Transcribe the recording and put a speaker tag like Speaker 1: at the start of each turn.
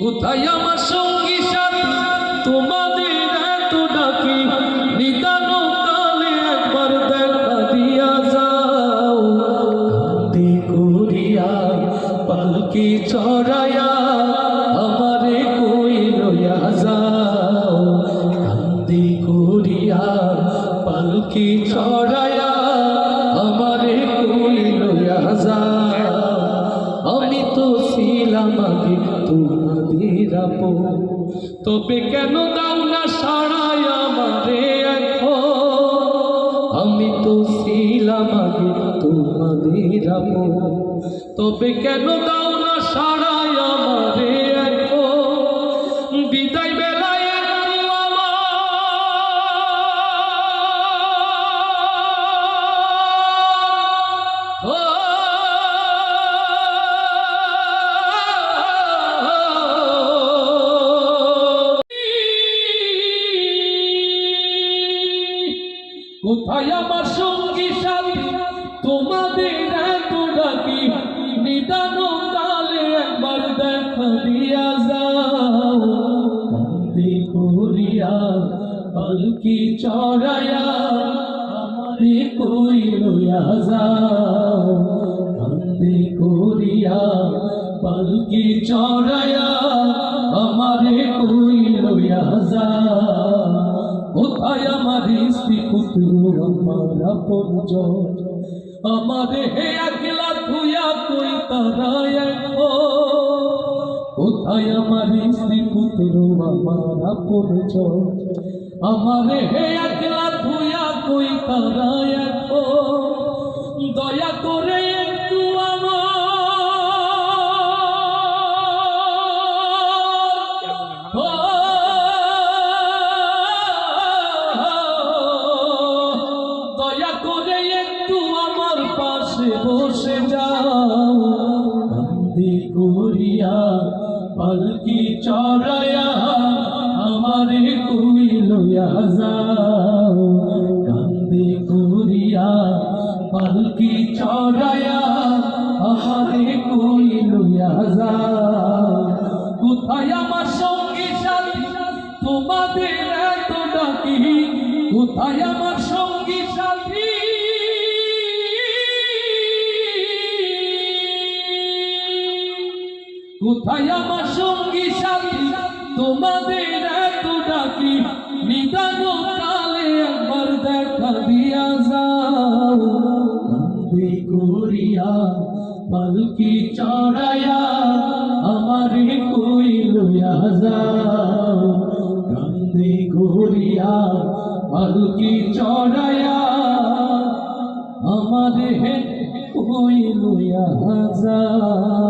Speaker 1: কোথায় আমার সঙ্গী সাথী? তোমাদের এত ডাকি নিদান কালে একবার দেখা দিয়া যাও। কান্দি করিয়া পালকি চড়াইয়া আমারে কই লইয়া যাও। কান্দি করিয়া পালকি চড়াইয়া আমারে আমি তো ছিলাম তোমাদের আপন তবে কেন দাও না সারাই আমারে এখন? আমি তো ছিলাম আগে তোমাদের আপন। তবে কেন দাও না কোথায় আমার সঙ্গী সাথী? তোমাদের এত ডাকি, নিদান কালে একবার দেখা দিয়া যাও। কান্দে করিয়া, পালকি চড়াইয়া, আমারে কই লইয়া যাও। কান্দে করিয়া, পালকি চড়াইয়া, আমারে কই লইয়া যাও। পুত্র আমার আপন আমারে হে একলা ধুয়া তুই তারা এখন কোথায় আমার স্ত্রী পুত্র আমার আপন আমারে হে একলা ধুয়া তুই তারা দয়া করে পাশে বসে যাও, কান্দি করিয়া পালকি চড়াইয়া আমারে কই লইয়া যাও। কান্দি করিয়া পালকি চড়াইয়া আমারে কই লইয়া যাও। কোথায় আমার সঙ্গী সাথী? তোমাদের এত ডাকি, কোথায় আমার সঙ্গী সাথী? কোথায় আমার সঙ্গী সাথী? তোমাদের এত ডাকি নিদান কালে একবার দেখা দিয়া যাও। কান্দে করিয়া পালকি চড়াইয়া আমারে কই লইয়া যাও। কান্দে করিয়া পালকি চড়াইয়া আমারে কই লইয়া যাও।